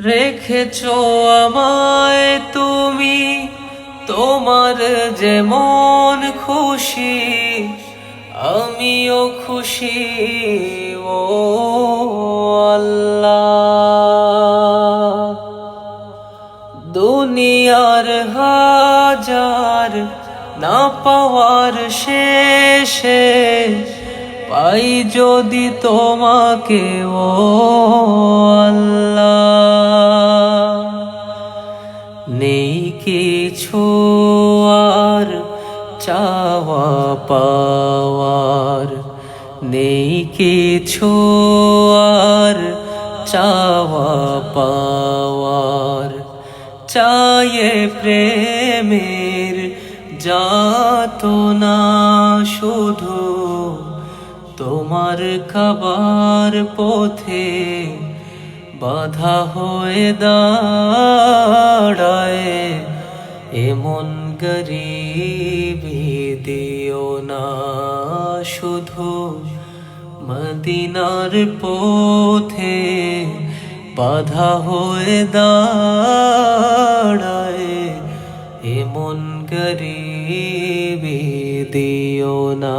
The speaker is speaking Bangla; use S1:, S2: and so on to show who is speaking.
S1: রেখেছ আমায় তুমি, তোমার যেমন খুশি, আমিও খুশি, ও দুনিয়ার হাজার না পাওয়ার শেষে পাই যদি তোমাকে, ও আল্লাহ। নেই কিছু আর চাওয়া পাওয়ার। নেই কিছু আর চাওয়া পাওয়ার। চায়ে প্রেমের যাত না শুধু তোমার খাবার পথে বাধা হয়ে দাঁড়ায়। এমন গরিবি দিও না শুধু মদিনার পথে বাধা হয়ে দাঁড়ায় এমন গরিবি দিও না।